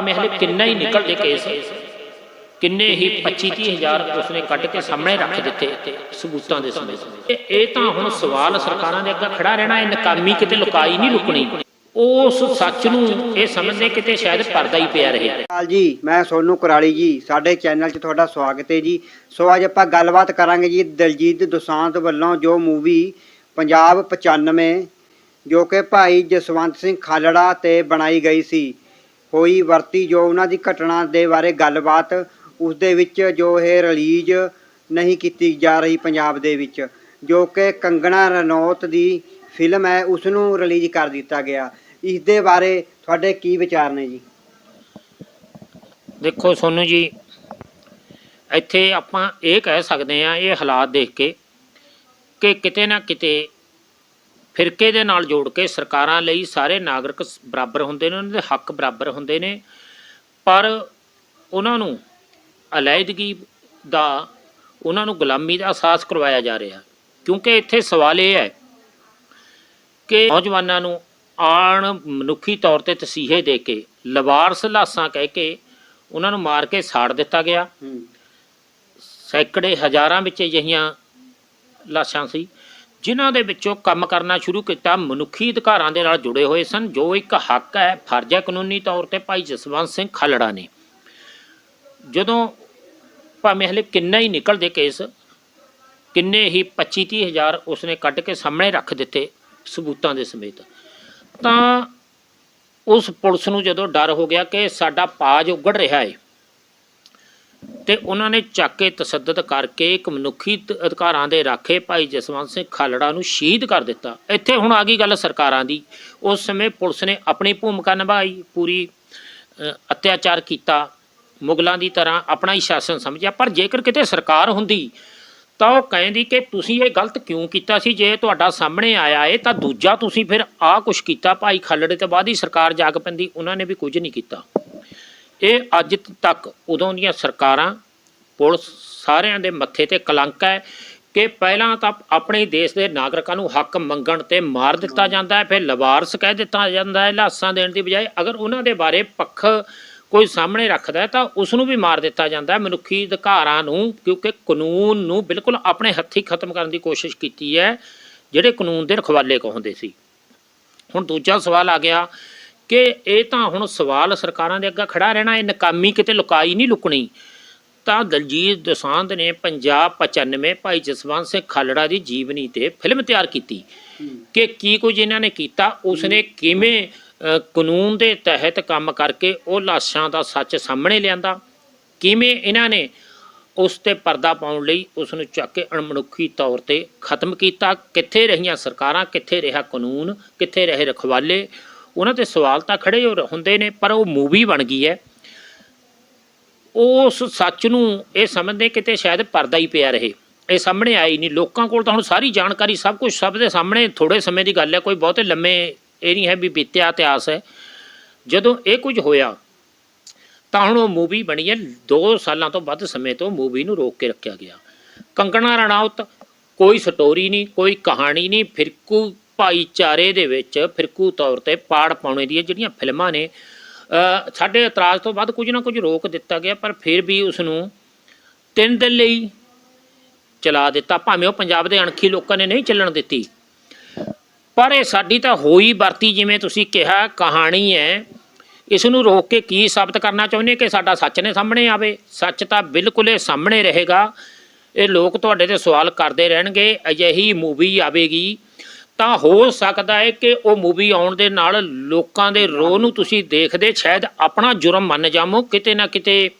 ਭਾਵੇਂ ਹਲੇ ਕਿੰਨਾ ਹੀ ਨਿਕਲਦੇ ਕੇਸ, ਕਿੰਨੇ ਹੀ 25 30 ਹਜ਼ਾਰ ਉਸਨੇ ਕੱਢ ਕੇ ਸਾਹਮਣੇ ਰੱਖ ਦਿੱਤੇ ਸਬੂਤਾਂ ਦੇ ਸਮੇਤ ਇਹ- ਤਾਂ ਹੁਣ ਸਵਾਲ ਸਰਕਾਰਾਂ ਦੇ ਅੱਗੇ ਖੜਾ ਰਹਿਣਾ, ਇਹ ਨਕਾਮੀ ਕਿਤੇ ਲੁਕਾਈ ਨਹੀਂ ਲੁਕਣੀ ਉਸ ਸੱਚ ਨੂੰ ਇਹ ਸਮਝਦੇ ਕਿਤੇ ਸ਼ਾਇਦ ਪਰਦਾ ਹੀ ਪਿਆ ਰਹੇ। ਹਾਲ ਜੀ, ਮੈਂ ਸੋਨੂ ਕੁਰਾਲੀ ਜੀ, ਸਾਡੇ ਚੈਨਲ 'ਚ ਤੁਹਾਡਾ ਸਵਾਗਤ ਹੈ ਜੀ। ਸੋ ਅੱਜ ਆਪਾਂ ਗੱਲਬਾਤ ਕਰਾਂਗੇ ਜੀ ਦਲਜੀਤ ਦੋਸਾਂਝ ਵੱਲੋਂ ਜੋ ਮੂਵੀ ਪੰਜਾਬ 95 ਜੋ ਕਿ ਭਾਈ ਜਸਵੰਤ ਸਿੰਘ ਖਾਲੜਾ ਤੇ ਬਣਾਈ ਗਈ ਸੀ। ਹੋਈ ਵਰਤੀ ਜੋ ਉਹਨਾਂ ਦੀ ਘਟਨਾ ਦੇ ਬਾਰੇ ਗੱਲਬਾਤ ਉਸ ਦੇ ਵਿੱਚ ਜੋ ਇਹ ਰਿਲੀਜ਼ ਨਹੀਂ ਕੀਤੀ ਜਾ ਰਹੀ ਪੰਜਾਬ ਦੇ ਵਿੱਚ, ਜੋ ਕਿ ਕੰਗਣਾ ਰਣੌਤ ਦੀ ਫਿਲਮ ਹੈ ਉਸ ਨੂੰ ਰਿਲੀਜ਼ ਕਰ ਦਿੱਤਾ ਗਿਆ। ਇਸ ਦੇ ਬਾਰੇ ਤੁਹਾਡੇ ਕੀ ਵਿਚਾਰ ਨੇ ਜੀ? ਦੇਖੋ ਸੋਨੂ ਜੀ, ਇੱਥੇ ਆਪਾਂ ਇਹ ਕਹਿ ਸਕਦੇ ਆ ਇਹ ਹਾਲਾਤ ਦੇਖ ਕੇ ਕਿ ਕਿਤੇ ਨਾ ਕਿਤੇ ਫਿਰਕੇ ਦੇ ਨਾਲ ਜੋੜ ਕੇ ਸਰਕਾਰਾਂ ਲਈ ਸਾਰੇ ਨਾਗਰਿਕ ਬਰਾਬਰ ਹੁੰਦੇ ਨੇ ਉਹਨਾਂ ਦੇ ਹੱਕ ਬਰਾਬਰ ਹੁੰਦੇ ਨੇ ਪਰ ਉਹਨਾਂ ਨੂੰ ਅਲੈਦਗੀ ਦਾ ਉਹਨਾਂ ਨੂੰ ਗੁਲਾਮੀ ਦਾ ਅਹਿਸਾਸ ਕਰਵਾਇਆ ਜਾ ਰਿਹਾ। ਕਿਉਂਕਿ ਇੱਥੇ ਸਵਾਲ ਇਹ ਹੈ ਕਿ ਨੌਜਵਾਨਾਂ ਨੂੰ ਆਣ ਮਨੁੱਖੀ ਤੌਰ ਤੇ ਤਸੀਹੇ ਦੇ ਕੇ ਲਵਾਰਸ ਲਾਸਾਂ ਕਹਿ ਕੇ ਉਹਨਾਂ ਨੂੰ ਮਾਰ ਕੇ ਸਾੜ ਦਿੱਤਾ ਗਿਆ। ਸੈਂਕੜੇ ਹਜ਼ਾਰਾਂ ਵਿੱਚ ਅਜਿਹੀਆਂ ਲਾਸ਼ਾਂ ਸੀ। ਜਿਨ੍ਹਾਂ ਦੇ ਵਿੱਚੋਂ ਕੰਮ ਕਰਨਾ ਸ਼ੁਰੂ ਕੀਤਾ, ਮਨੁੱਖੀ ਅਧਿਕਾਰਾਂ ਦੇ ਨਾਲ ਜੁੜੇ ਹੋਏ ਸਨ, ਜੋ ਇੱਕ ਹੱਕ ਹੈ, ਫਰਜ਼ ਹੈ ਕਾਨੂੰਨੀ ਤੌਰ ਤੇ ਭਾਈ ਜਸਵੰਤ ਸਿੰਘ ਖਾਲੜਾ ਨੇ। ਜਦੋਂ ਭਾਵੇਂ ਹਲੇ ਕਿੰਨਾ ਹੀ ਨਿਕਲਦੇ ਕੇਸ, ਕਿੰਨੇ ਹੀ 25 30 ਹਜ਼ਾਰ ਉਸਨੇ ਕੱਢ ਕੇ ਸਾਹਮਣੇ ਰੱਖ ਦਿੱਤੇ ਸਬੂਤਾਂ ਦੇ ਸਮੇਤ, ਤਾਂ ਉਸ ਪੁਲਿਸ ਨੂੰ ਜਦੋਂ ਡਰ ਹੋ ਗਿਆ ਕਿ ਸਾਡਾ ਪਾਜ ਉਗੜ ਰਿਹਾ ਹੈ ਤੇ ਉਹਨਾਂ ਨੇ ਚੱਕ ਕੇ ਤਸੱਦਦ ਕਰਕੇ ਇੱਕ ਮਨੁੱਖੀ ਅਧਿਕਾਰਾਂ ਦੇ ਰਾਖੇ ਭਾਈ ਜਸਵੰਤ ਸਿੰਘ ਖਾਲੜਾ ਨੂੰ ਸ਼ਹੀਦ ਕਰ ਦਿੱਤਾ। ਇੱਥੇ ਹੁਣ ਆ ਗਈ ਗੱਲ ਸਰਕਾਰਾਂ ਦੀ। ਉਸ ਸਮੇਂ ਪੁਲਿਸ ਨੇ ਆਪਣੀ ਭੂਮਿਕਾ ਨਿਭਾਈ, ਪੂਰੀ ਅਤਿਆਚਾਰ ਕੀਤਾ। ਮੁਗਲਾਂ ਦੀ ਤਰ੍ਹਾਂ ਆਪਣਾ ਹੀ ਸ਼ਾਸਨ ਸਮਝਿਆ। ਪਰ ਜੇਕਰ ਕਿਤੇ ਸਰਕਾਰ ਹੁੰਦੀ, ਤਾਂ ਉਹ ਕਹਿੰਦੀ ਕਿ ਤੁਸੀਂ ਇਹ ਗਲਤ ਕਿਉਂ ਕੀਤਾ ਸੀ? ਜੇ ਤੁਹਾਡਾ ਸਾਹਮਣੇ ਆਇਆ ਏ, ਤਾਂ ਦੂਜਾ ਤੁਸੀਂ ਫਿਰ ਆ ਕੁਛ ਕੀਤਾ। ਭਾਈ ਖਾਲੜੇ ਤੋਂ ਬਾਅਦ ਹੀ ਸਰਕਾਰ ਜਾਗ ਪੈਂਦੀ। ਉਹਨਾਂ ਨੇ ਵੀ ਕੁਝ ਨਹੀਂ ਕੀਤਾ। ਇਹ ਅੱਜ ਤੱਕ ਉਦੋਂ ਦੀਆਂ ਸਰਕਾਰਾਂ, ਪੁਲਿਸ ਸਾਰਿਆਂ ਦੇ ਮੱਥੇ ਤੇ ਕਲੰਕ ਹੈ ਕਿ ਪਹਿਲਾਂ ਤਾਂ ਆਪਣੇ ਦੇਸ਼ ਦੇ ਨਾਗਰਿਕਾਂ ਨੂੰ ਹੱਕ ਮੰਗਣ ਤੇ ਮਾਰ ਦਿੱਤਾ ਜਾਂਦਾ ਹੈ, ਫਿਰ ਲਵਾਰਸ ਕਹਿ ਦਿੱਤਾ ਜਾਂਦਾ ਹੈ, ਲਾਸਾਂ ਦੇਣ ਦੀ ਬਜਾਏ ਅਗਰ ਉਹਨਾਂ ਦੇ ਬਾਰੇ ਪੱਖ ਕੋਈ ਸਾਹਮਣੇ ਰੱਖਦਾ ਤਾਂ ਉਸ ਨੂੰ ਵੀ ਮਾਰ ਦਿੱਤਾ ਜਾਂਦਾ ਹੈ। ਮਨੁੱਖੀ ਅਧਿਕਾਰਾਂ ਨੂੰ, ਕਿਉਂਕਿ ਕਾਨੂੰਨ ਨੂੰ ਬਿਲਕੁਲ ਆਪਣੇ ਹੱਥੀਂ ਖਤਮ ਕਰਨ ਦੀ ਕੋਸ਼ਿਸ਼ ਕੀਤੀ ਹੈ, ਜਿਹੜੇ ਕਾਨੂੰਨ ਦੇ ਰਖਵਾਲੇ ਕਹਾਉਂਦੇ ਸੀ। ਹੁਣ ਦੂਜਾ ਸਵਾਲ ਆ ਗਿਆ ਕਿ ਇਹ ਤਾਂ ਹੁਣ ਸਵਾਲ ਸਰਕਾਰਾਂ ਦੇ ਅੱਗੇ ਖੜਾ ਰਹਿਣਾ, ਇਹ ਨਕਾਮੀ ਕਿਤੇ ਲੁਕਾਈ ਨਹੀਂ ਲੁਕਣੀ। ਤਾਂ ਦਲਜੀਤ ਦੋਸਾਂਝ ਨੇ ਪੰਜਾਬ 95 ਭਾਈ ਜਸਵੰਤ ਸਿੰਘ ਖਾਲੜਾ ਦੀ ਜੀਵਨੀ ਤੇ ਫਿਲਮ ਤਿਆਰ ਕੀਤੀ। ਕਿ ਕੀ ਕੁਝ ਇਹਨਾਂ ਨੇ ਕੀਤਾ, ਉਸਨੇ ਕਿਵੇਂ ਕਾਨੂੰਨ ਦੇ ਤਹਿਤ ਕੰਮ ਕਰਕੇ ਉਹ ਲਾਸ਼ਾਂ ਦਾ ਸੱਚ ਸਾਹਮਣੇ ਲਿਆਂਦਾ, ਕਿਵੇਂ ਇਹਨਾਂ ਨੇ ਉਸ ਤੇ ਪਰਦਾ ਪਾਉਣ ਲਈ ਉਸ ਨੂੰ ਚੱਕ ਕੇ ਅਣਮਨੁੱਖੀ ਤੌਰ ਤੇ ਖਤਮ ਕੀਤਾ, ਕਿੱਥੇ ਰਹੀਆਂ ਸਰਕਾਰਾਂ, ਕਿੱਥੇ ਰਿਹਾ ਕਾਨੂੰਨ, ਕਿੱਥੇ ਰਹੇ ਰਖਵਾਲੇ ਉਹਨਾਂ ਤੇ ਸਵਾਲ ਤਾਂ ਖੜੇ ਹੋ ਹੁੰਦੇ ਨੇ, ਪਰ ਉਹ ਮੂਵੀ ਬਣ ਗਈ ਹੈ। ਉਸ ਸੱਚ ਨੂੰ ਇਹ ਸਮਝਦੇ ਕਿਤੇ ਸ਼ਾਇਦ ਪਰਦਾ ਹੀ ਪਿਆ ਰਹੇ। ਇਹ ਸਾਹਮਣੇ ਆਈ ਨਹੀਂ। ਲੋਕਾਂ ਕੋਲ ਤਾਂ ਹੁਣ ਸਾਰੀ ਜਾਣਕਾਰੀ, ਸਭ ਕੁਝ ਸਭ ਦੇ ਸਾਹਮਣੇ ਥੋੜੇ ਸਮੇਂ ਦੀ ਗੱਲ ਹੈ। ਕੋਈ ਬਹੁਤੇ ਲੰਮੇ ਇਹ ਨਹੀਂ ਹੈ ਵੀ ਬੀਤਿਆ ਇਤਿਹਾਸ ਹੈ। ਜਦੋਂ ਇਹ ਕੁਝ ਹੋਇਆ, ਤਾਂ ਹੁਣ ਉਹ ਮੂਵੀ ਬਣੀ ਹੈ। 2 ਸਾਲਾਂ ਤੋਂ ਵੱਧ ਸਮੇਂ ਤੋਂ ਮੂਵੀ ਨੂੰ ਰੋਕ ਕੇ ਰੱਖਿਆ ਗਿਆ। ਕੰਗਣਾ ਰਣਾਉਤ ਕੋਈ ਸਟੋਰੀ ਨਹੀਂ, ਕੋਈ ਕਹਾਣੀ ਨਹੀਂ। ਫਿਰਕੂ ਭਾਈਚਾਰੇ ਦੇ ਵਿੱਚ ਫਿਰਕੂ ਤੌਰ ਤੇ ਪਾੜ ਪਾਉਣੇ ਦੀਆਂ ਜਿਹੜੀਆਂ ਫਿਲਮਾਂ ਨੇ ਸਾਡੇ ਇਤਰਾਜ਼ ਤੋਂ ਬਾਅਦ ਕੁਝ ਨਾ ਕੁਝ ਰੋਕ ਦਿੱਤਾ ਗਿਆ, ਪਰ ਫਿਰ ਵੀ ਉਸ ਨੂੰ ਤਿੰਨ ਦਿਨ ਲਈ ਚਲਾ ਦਿੱਤਾ। ਭਾਵੇਂ ਉਹ ਪੰਜਾਬ ਦੇ ਅਣਖੀ ਲੋਕਾਂ ਨੇ ਨਹੀਂ ਚੱਲਣ ਦਿੱਤੀ। ਪਰ ਇਹ ਸਾਡੀ ਤਾਂ ਹੋਈ ਵਰਤੀ, ਜਿਵੇਂ ਤੁਸੀਂ ਕਿਹਾ, ਕਹਾਣੀ ਹੈ। ਇਸ ਨੂੰ ਰੋਕ ਕੇ ਕੀ ਸਾਬਤ ਕਰਨਾ ਚਾਹੁੰਦੇ ਕਿ ਸਾਡਾ ਸੱਚ ਨੇ ਸਾਹਮਣੇ ਆਵੇ? ਸੱਚ ਤਾਂ ਬਿਲਕੁਲ ਇਹ ਸਾਹਮਣੇ ਰਹੇਗਾ। ਇਹ ਲੋਕ ਤੁਹਾਡੇ ਤੇ ਸਵਾਲ ਕਰਦੇ ਰਹਿਣਗੇ, ਅਜਿਹੀ ਮੂਵੀ ਆਵੇਗੀ। ਤਾਂ ਹੋ ਸਕਦਾ ਹੈ ਕਿ ਉਹ ਮੂਵੀ ਆਉਣ ਦੇ ਨਾਲ ਲੋਕਾਂ ਦੇ ਰੋਹ ਨੂੰ ਤੁਸੀਂ ਦੇਖਦੇ ਸ਼ਾਇਦ ਆਪਣਾ ਜੁਰਮ ਮੰਨ ਜਾਵੋ, ਕਿਤੇ ਨਾ ਕਿਤੇ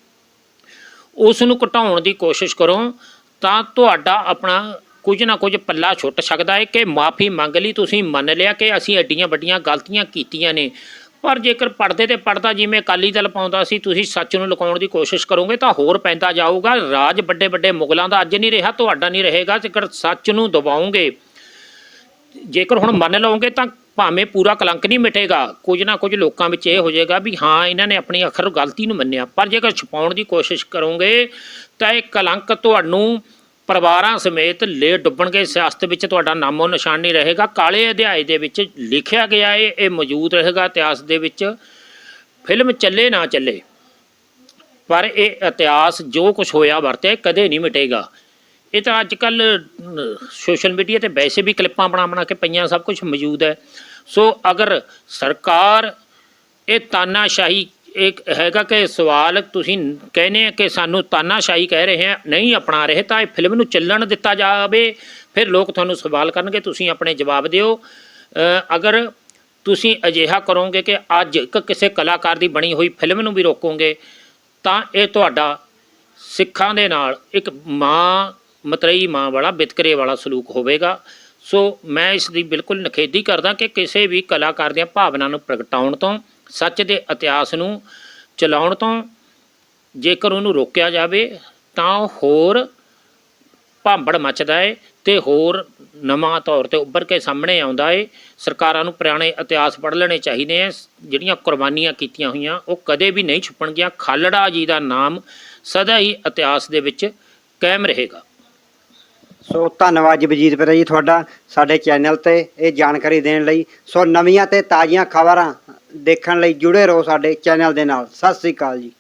ਉਸ ਨੂੰ ਘਟਾਉਣ ਦੀ ਕੋਸ਼ਿਸ਼ ਕਰੋ, ਤਾਂ ਤੁਹਾਡਾ ਆਪਣਾ ਕੁਝ ਨਾ ਕੁਝ ਪੱਲਾ ਛੁੱਟ ਸਕਦਾ ਹੈ ਕਿ ਮਾਫੀ ਮੰਗ ਲਈ ਤੁਸੀਂ ਮੰਨ ਲਿਆ ਕਿ ਅਸੀਂ ਐਡੀਆਂ ਵੱਡੀਆਂ ਗਲਤੀਆਂ ਕੀਤੀਆਂ ਨੇ। ਪਰ ਜੇਕਰ ਪੜਦੇ ਤੇ ਪੜਦਾ ਜਿਵੇਂ ਅਕਾਲੀ ਦਲ ਪਾਉਂਦਾ ਸੀ, ਤੁਸੀਂ ਸੱਚ ਨੂੰ ਲੁਕਾਉਣ ਦੀ ਕੋਸ਼ਿਸ਼ ਕਰੋਗੇ ਤਾਂ ਹੋਰ ਪੈਂਦਾ ਜਾਊਗਾ। ਰਾਜ ਵੱਡੇ ਵੱਡੇ ਮੁਗਲਾਂ ਦਾ ਅੱਜ ਨਹੀਂ ਰਿਹਾ, ਤੁਹਾਡਾ ਨਹੀਂ ਰਹੇਗਾ, ਜੇਕਰ ਸੱਚ ਨੂੰ ਦਬਾਓਗੇ। ਜੇਕਰ ਹੁਣ ਮੰਨ ਲਓਗੇ ਤਾਂ ਭਾਵੇਂ ਪੂਰਾ ਕਲੰਕ ਨਹੀਂ ਮਿਟੇਗਾ, ਕੁਝ ਨਾ ਕੁਝ ਲੋਕਾਂ ਵਿੱਚ ਇਹ ਹੋ ਜਾਏਗਾ ਵੀ ਹਾਂ, ਇਹਨਾਂ ਨੇ ਆਪਣੀ ਅਖਰ ਗਲਤੀ ਨੂੰ ਮੰਨਿਆ। ਪਰ ਜੇਕਰ ਛੁਪਾਉਣ ਦੀ ਕੋਸ਼ਿਸ਼ ਕਰੋਗੇ, ਤਾਂ ਇਹ ਕਲੰਕ ਤੁਹਾਨੂੰ ਪਰਿਵਾਰਾਂ ਸਮੇਤ ਲੈ ਡੁੱਬਣਗੇ। ਸਿਆਸਤ ਵਿੱਚ ਤੁਹਾਡਾ ਨਾਮੋ ਨਿਸ਼ਾਨ ਨਹੀਂ ਰਹੇਗਾ। ਕਾਲੇ ਅਧਿਆਏ ਦੇ ਵਿੱਚ ਲਿਖਿਆ ਗਿਆ ਹੈ ਇਹ ਮੌਜੂਦ ਰਹੇਗਾ ਇਤਿਹਾਸ ਦੇ ਵਿੱਚ। ਫਿਲਮ ਚੱਲੇ ਨਾ ਚੱਲੇ, ਪਰ ਇਹ ਇਤਿਹਾਸ ਜੋ ਕੁਝ ਹੋਇਆ ਵਰਤਿਆ ਕਦੇ ਨਹੀਂ ਮਿਟੇਗਾ। ਇਹ ਤਾਂ ਅੱਜ ਕੱਲ ਸੋਸ਼ਲ ਮੀਡੀਆ ਤੇ ਵੈਸੇ ਵੀ ਕਲਿੱਪਾਂ ਬਣਾ ਬਣਾ ਕੇ ਪਈਆਂ, ਸਭ ਕੁਝ ਮੌਜੂਦ ਹੈ। ਸੋ ਅਗਰ ਸਰਕਾਰ ਇਹ ਤਾਨਾਸ਼ਾਹੀ ਇੱਕ ਹੈਗਾ ਕਿ ਸਵਾਲ ਤੁਸੀਂ ਕਹਿੰਦੇ ਆ ਕਿ ਸਾਨੂੰ ਤਾਨਾਸ਼ਾਹੀ ਕਹਿ ਰਹੇ ਆ, ਨਹੀਂ ਅਪਣਾ ਰਹੇ, ਤਾਂ ਇਹ ਫਿਲਮ ਨੂੰ ਚੱਲਣ ਦਿੱਤਾ ਜਾਵੇ। ਫਿਰ ਲੋਕ ਤੁਹਾਨੂੰ ਸਵਾਲ ਕਰਨਗੇ, ਤੁਸੀਂ ਆਪਣੇ ਜਵਾਬ ਦਿਓ। ਅਗਰ ਤੁਸੀਂ ਅਜਿਹਾ ਕਰੋਗੇ ਕਿ ਅੱਜ ਇੱਕ ਕਿਸੇ ਕਲਾਕਾਰ ਦੀ ਬਣੀ ਹੋਈ ਫਿਲਮ ਨੂੰ ਵੀ ਰੋਕੋਗੇ, ਤਾਂ ਇਹ ਤੁਹਾਡਾ ਸਿੱਖਾਂ ਦੇ ਨਾਲ, ਇੱਕ ਮਾਂ ਮਤਰੇਈ ਮਾਂ ਵਾਲਾ ਵਿਤਕਰੇ ਵਾਲਾ ਸਲੂਕ ਹੋਵੇਗਾ। ਸੋ ਮੈਂ ਇਸ ਦੀ ਬਿਲਕੁਲ ਨਖੇਦੀ ਕਰਦਾ ਕਿ ਕਿਸੇ ਵੀ ਕਲਾਕਾਰ ਦੀਆਂ ਭਾਵਨਾ ਨੂੰ ਪ੍ਰਗਟਾਉਣ ਤੋਂ, ਸੱਚ ਦੇ ਇਤਿਹਾਸ ਨੂੰ ਚਲਾਉਣ ਤੋਂ, ਜੇਕਰ ਉਹਨੂੰ ਰੋਕਿਆ ਜਾਵੇ, ਤਾਂ ਉਹ ਹੋਰ ਭਾਂਬੜ ਮੱਚਦਾ ਏ ਤੇ ਹੋਰ ਨਵਾਂ ਤੌਰ ਤੇ ਉੱਭਰ ਕੇ ਸਾਹਮਣੇ ਆਉਂਦਾ ਏ। ਸਰਕਾਰਾਂ ਨੂੰ ਪੁਰਾਣੇ ਇਤਿਹਾਸ ਪੜ੍ਹ ਲੈਣੇ ਚਾਹੀਦੇ ਆ ਜਿਹੜੀਆਂ ਕੁਰਬਾਨੀਆਂ ਕੀਤੀਆਂ ਹੋਈਆਂ, ਉਹ ਕਦੇ ਵੀ ਨਹੀਂ ਛੁਪਣਗੀਆਂ। ਖਾਲੜਾ ਜੀ ਦਾ ਨਾਮ ਸਦਾ ਹੀ ਇਤਿਹਾਸ ਦੇ ਵਿੱਚ ਕਾਇਮ ਰਹੇਗਾ। ਸੋ ਧੰਨਵਾਦ ਜੀ ਵਜੀਦਪੁਰ ਜੀ ਤੁਹਾਡਾ, ਸਾਡੇ ਚੈਨਲ ਤੇ ਇਹ ਜਾਣਕਾਰੀ ਦੇਣ ਲਈ। ਸੋ ਨਵੀਆਂ ਤੇ ਤਾਜ਼ੀਆਂ ਖਬਰਾਂ ਦੇਖਣ ਲਈ ਜੁੜੇ ਰਹੋ ਸਾਡੇ ਚੈਨਲ ਦੇ ਨਾਲ। ਸਤਿ ਸ੍ਰੀ ਅਕਾਲ ਜੀ।